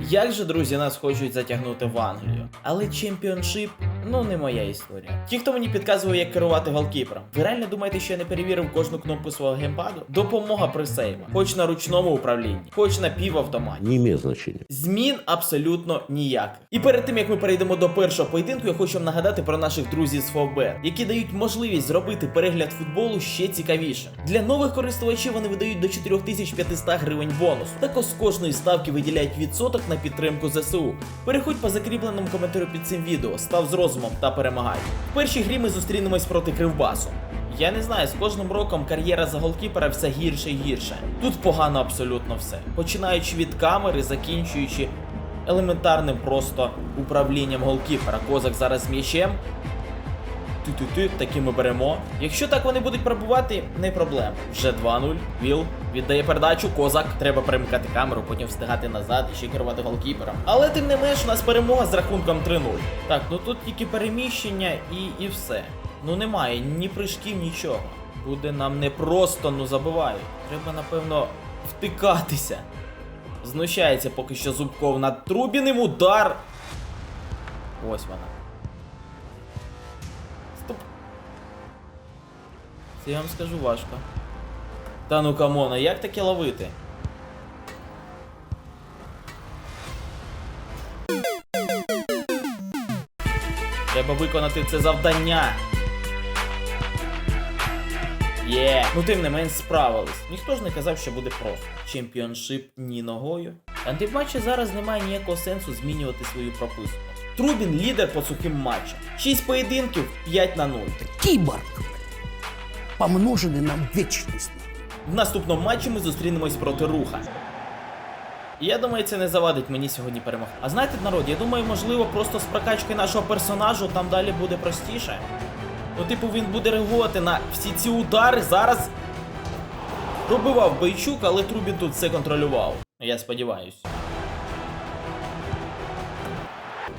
Як же, друзі, нас хочуть затягнути в Англію. Але чемпіоншип ну не моя історія. Ті, хто мені підказує, як керувати голкіпером, ви реально думаєте, що я не перевірив кожну кнопку свого геймпаду? Допомога при сейвах. хоч на ручному управлінні, хоч на півавтоматі. Не имеет значения. Змін абсолютно ніяких. І перед тим як ми перейдемо до першого поєдинку, я хочу вам нагадати про наших друзів з Фовбет, які дають можливість зробити перегляд футболу ще цікавішим. Для нових користувачів вони видають до 4500 гривень бонус. Також з кожної ставки виділяють відсоток на підтримку ЗСУ. Переходь по закріпленому коментарю під цим відео, став з розумом та перемагай. В першій грі ми зустрінемось проти Кривбасу. Я не знаю, з кожним роком кар'єра за голкіпера все гірше і гірше. Тут погано абсолютно все. Починаючи від камери, закінчуючи елементарним просто управлінням голкіпера. Козак зараз з м'ячем. Ти-ти-ти, таки ми беремо. Якщо так вони будуть пробувати, не проблема. Вже 2-0. Віл віддає передачу, козак. Треба перемикати камеру, потім встигати назад і ще керувати голкіпером. Але тим не менш, у нас перемога з рахунком 3-0. Так, ну тут тільки переміщення і, і все. Ну немає ні прыжків, нічого. Буде нам не просто, ну забивають. Треба, напевно, втикатися. Знущається поки що Зубков над Трубіним удар. Ось вона. Це я вам скажу важко. Та ну камона, як таке ловити? Треба виконати це завдання. Є. Ну тим не менш справились. Ніхто ж не казав, що буде просто. Чемпіоншип ні ногою. Антиматчі зараз немає ніякого сенсу змінювати свою прописку. Трубін лідер по сухим матчам. 6 поєдинків, 5 на 0. киборг, помноженный на вечность. В наступному матчі ми зустрінемось проти руха. І Я думаю, це не завадить мені сьогодні перемогти. А знаєте, народ, я думаю, можливо, просто з прокачкою нашого персонажу там далі буде простіше. Ну, типу, він буде реагувати на всі ці удари. Зараз пробивав Бойчук, але Трубін тут все контролював. Я сподіваюсь.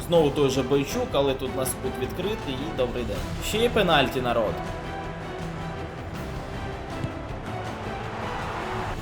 Знову той же Бойчук, але тут нас кут відкритий і добрий день. Ще є пенальті, народ.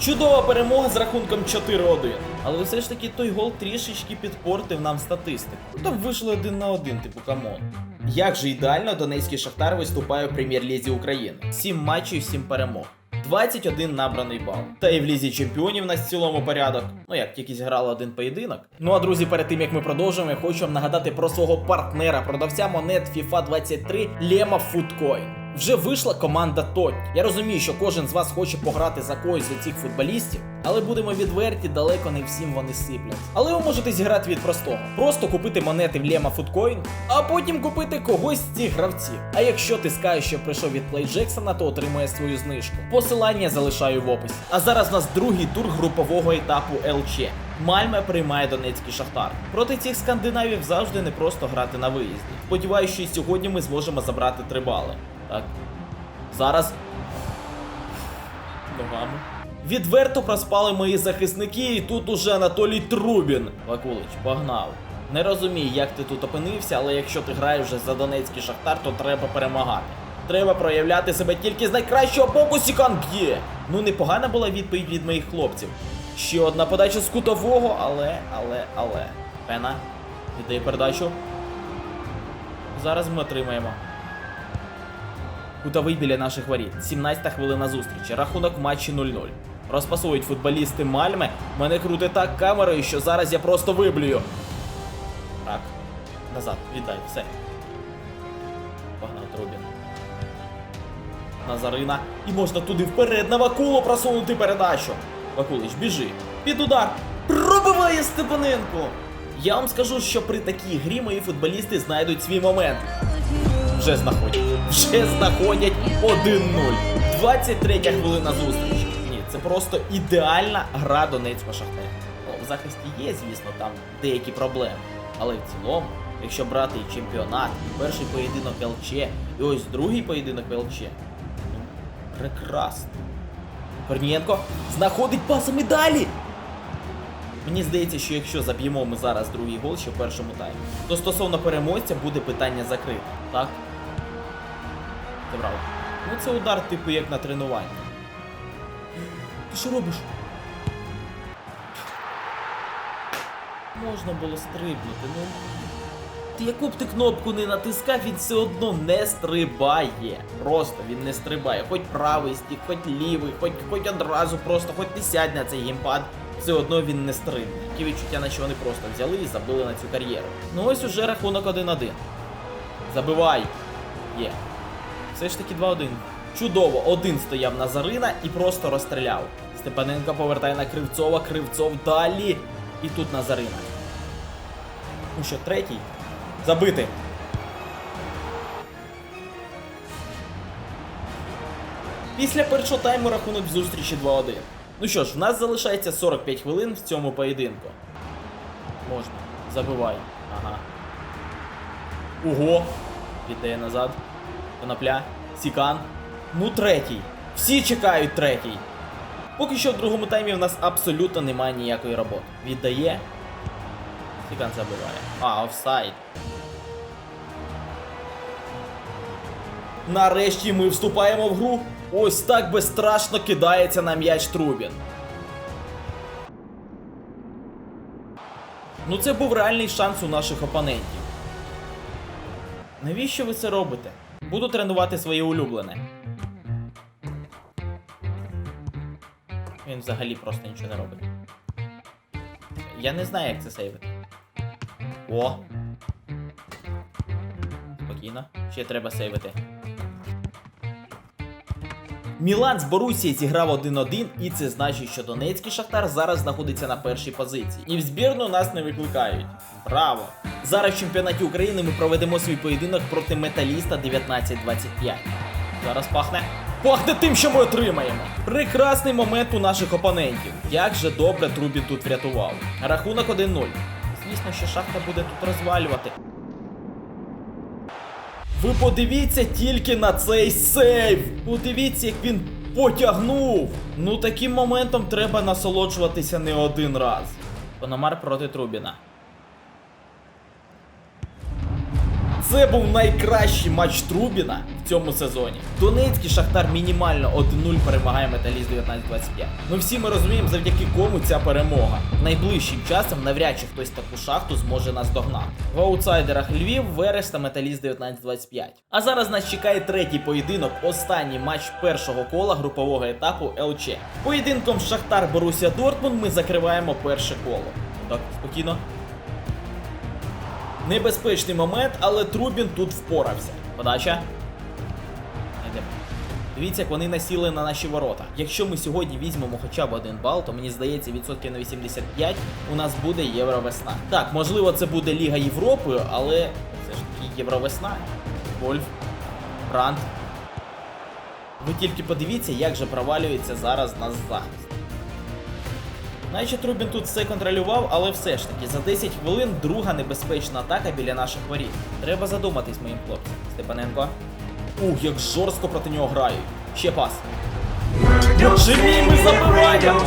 Чудова перемога з рахунком 4-1. Але все ж таки той гол трішечки підпортив нам статистику. Там вийшли один на один, типу камон. Як же ідеально донецький шахтар виступає в прем'єр-лізі України? 7 матчів, 7 перемог. 21 набраний бал. Та і в лізі чемпіонів нас в цілому порядок. Ну як тільки зіграли один поєдинок. Ну а друзі, перед тим як ми продовжуємо, я хочу вам нагадати про свого партнера, продавця монет FIFA 23 Lema Foodcoin. Вже вийшла команда Тоть. Я розумію, що кожен з вас хоче пограти за когось з цих футболістів, але будемо відверті, далеко не всім вони сиплять. Але ви можете зіграти від простого: просто купити монети в Lema Foodcoin, а потім купити когось з цих гравців. А якщо ти скажеш, що прийшов від Play Jackson, то отримує свою знижку. Посилання залишаю в описі. А зараз у нас другий тур групового етапу ЛЧ. Мальме приймає Донецький шахтар. Проти цих скандинавів завжди не просто грати на виїзді. Сподіваюсь, що і сьогодні ми зможемо забрати три бали. Так. Зараз. Ногами. Відверто проспали мої захисники, і тут уже Анатолій Трубін. Вакулич, погнав. Не розумію, як ти тут опинився, але якщо ти граєш вже за Донецький шахтар, то треба перемагати. Треба проявляти себе тільки з найкращого боку Сікан б'є. Ну, непогана була відповідь від моїх хлопців. Ще одна подача з кутового, але, але, але. Пена, віддає передачу. Зараз ми отримаємо. Кутовий біля наших воріт. 17-та хвилина зустрічі. Рахунок матчі 0-0. Розпасують футболісти Мальми. Мене крути так камерою, що зараз я просто виблюю. Так. Назад, віддай, все. Погнав Трубін. Назарина. І можна туди вперед на Вакулу просунути передачу. Вакулич, біжи. Під удар. Пробиває Степаненко. Я вам скажу, що при такій грі мої футболісти знайдуть свій момент. Вже знаходять. Вже знаходять 1-0. 23 хвилина зустрічі. Ні, це просто ідеальна гра Донецького Шахтаря. В захисті є, звісно, там деякі проблеми. Але в цілому, якщо брати і чемпіонат, і перший поєдинок ЛЧ, і ось другий поєдинок ЛЧ. Ну, прекрасно. Корнієнко знаходить пасами далі. Мені здається, що якщо заб'ємо ми зараз другий гол ще в першому таймі, то стосовно переможця буде питання закрите, так? Забрав. Ну це удар, типу, як на тренуванні. Ти що робиш? можна було стрибнути. Ну. Ти яку б ти кнопку не натискав, він все одно не стрибає. Просто він не стрибає. Хоч правий стік, хоч лівий, хоч, хоч одразу просто, хоч не сядь на цей геймпад. Все одно він не стрибне. Такі відчуття, наче вони просто взяли і забили на цю кар'єру. Ну ось уже рахунок 1-1. Забивай. Є. Все ж таки 2-1. Чудово, один стояв на Зарина і просто розстріляв. Степаненко повертає на Кривцова, Кривцов далі. І тут на Зарина. Ну що, третій? Забити. Після першого тайму рахунок зустрічі 2-1. Ну що ж, в нас залишається 45 хвилин в цьому поєдинку. Можна. Забивай. Ага. Ого! Віддає назад. Конопля. Сікан. Ну, третій. Всі чекають третій. Поки що в другому таймі в нас абсолютно немає ніякої роботи. Віддає. Сікан забиває. А, офсайд. Нарешті ми вступаємо в гру. Ось так безстрашно кидається на м'яч Трубін. Ну це був реальний шанс у наших опонентів. Навіщо ви це робите? Буду тренувати своє улюблене. Він взагалі просто нічого не робить. Я не знаю, як це сейвити. О! Спокійно. Ще треба сейвити. Мілан з Борусією зіграв 1-1, і це значить, що Донецький Шахтар зараз знаходиться на першій позиції. І в збірну нас не викликають. Браво! Зараз в чемпіонаті України ми проведемо свій поєдинок проти металіста 19-25. Зараз пахне. Пахне тим, що ми отримаємо. Прекрасний момент у наших опонентів. Як же добре Трубін тут врятував. Рахунок 1-0. Звісно, що шахта буде тут розвалювати. Ви подивіться тільки на цей сейв! Подивіться, як він потягнув! Ну таким моментом треба насолоджуватися не один раз. Пономар проти Трубіна. Це був найкращий матч Трубіна в цьому сезоні. Донецький Шахтар мінімально 1-0 перемагає Металіст 19-25. Ну всі ми розуміємо, завдяки кому ця перемога. Найближчим часом навряд чи хтось таку шахту зможе нас догнати. В аутсайдерах Львів, Верес та Металіст 19-25. А зараз нас чекає третій поєдинок, останній матч першого кола групового етапу ЛЧ. Поєдинком Шахтар Борусія Дортмунд ми закриваємо перше коло. Так, спокійно. Небезпечний момент, але Трубін тут впорався. Подача. Дивіться, як вони насіли на наші ворота. Якщо ми сьогодні візьмемо хоча б один бал, то мені здається, відсотків на 85 у нас буде Євровесна. Так, можливо, це буде Ліга Європи, але це ж таки Євровесна. Вольф, Бранд. Ви тільки подивіться, як же провалюється зараз наш захист. Наче Трубін тут все контролював, але все ж таки за 10 хвилин друга небезпечна атака біля наших воріт. Треба задуматись моїм хлопцям. Степаненко. Ух, як жорстко проти нього грають. Ще пас. Живі ми забиваємо!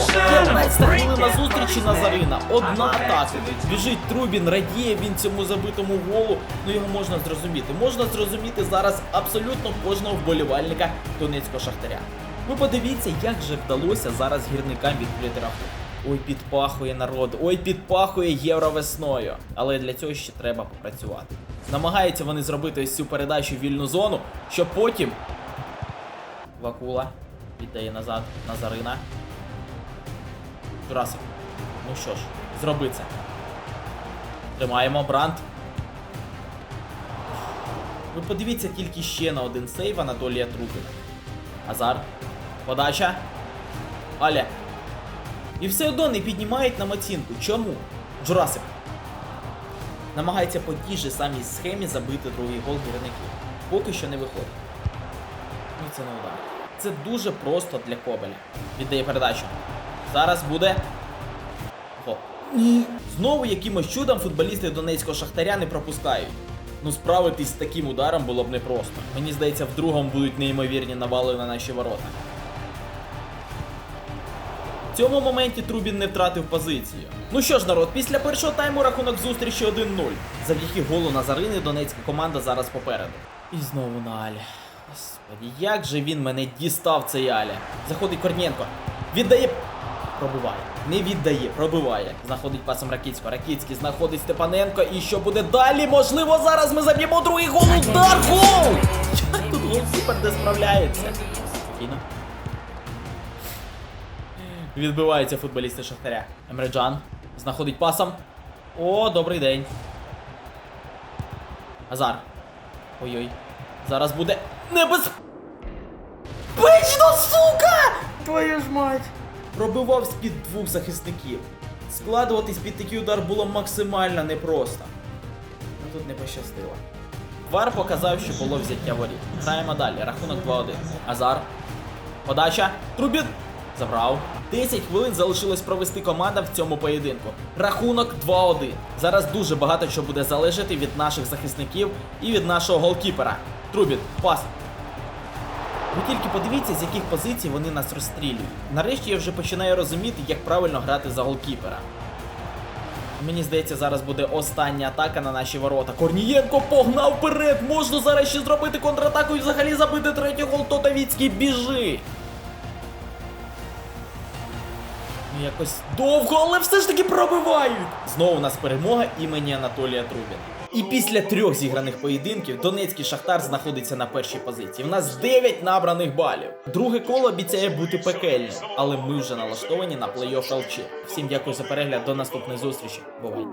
15 хвилина зустрічі на Зарина. Одна атака. Біжить Трубін, радіє він цьому забитому голу. Ну його можна зрозуміти. Можна зрозуміти зараз абсолютно кожного вболівальника Донецького Шахтаря. Ви подивіться, як же вдалося зараз гірникам відкрити рахунок. Ой, підпахує народ, ой, підпахує євровесною. Але для цього ще треба попрацювати. Намагаються вони зробити ось цю передачу в вільну зону, щоб потім. Вакула віддає назад Назарина. Журасик. Ну що ж, зроби це. Тримаємо Бранд. Ви подивіться тільки ще на один сейв Анатолія Трубіна. Азар. Подача. Аля. І все одно не піднімають нам оцінку. Чому? Джурасик. Намагається по тій же самій схемі забити другий гол гірників. Поки що не виходить. Ну це не удар. Це дуже просто для Кобеля. Віддає передачу. Зараз буде. Гол. Ні. Знову якимось чудом футболісти Донецького Шахтаря не пропускають. Ну, справитись з таким ударом було б непросто. Мені здається, в другому будуть неймовірні навали на наші ворота. В цьому моменті Трубін не втратив позицію. Ну що ж, народ, після першого тайму рахунок зустрічі 1-0. Завдяки голу Назарини донецька команда зараз попереду. І знову на Алі. Господі, як же він мене дістав цей Аля. Заходить Корнієнко. Віддає. Пробиває. Не віддає, пробиває. Знаходить пасом Ракіцького. Ракіцький знаходить Степаненко. І що буде далі? Можливо, зараз ми заб'ємо другий гол. Удар гол! Як тут голкіпер не справляється? Спокійно. Відбиваються футболісти Шахтаря. Емреджан знаходить пасом. О, добрий день. Азар. Ой-ой. Зараз буде небез... Печно, сука! Твою ж мать! Пробивав з-під двох захисників. Складуватись під такий удар було максимально непросто. Ну тут не пощастило. Вар показав, що було взяття воріт. Граємо далі. Рахунок 2-1. Азар. Подача. Трубін. Забрав. 10 хвилин залишилось провести команда в цьому поєдинку. Рахунок 2-1. Зараз дуже багато що буде залежати від наших захисників і від нашого голкіпера. Трубін, пас. Ви тільки подивіться, з яких позицій вони нас розстрілюють. Нарешті я вже починаю розуміти, як правильно грати за голкіпера. Мені здається, зараз буде остання атака на наші ворота. Корнієнко погнав вперед! Можна зараз ще зробити контратаку і взагалі забити третій гол Тотавіцький біжи. Якось довго, але все ж таки пробивають. Знову у нас перемога імені Анатолія Трубіна. І після трьох зіграних поєдинків Донецький Шахтар знаходиться на першій позиції. В нас 9 набраних балів. Друге коло обіцяє бути пекельним, але ми вже налаштовані на плей-офф ЛЧ. Всім дякую за перегляд. До наступної зустрічі. Бувайте.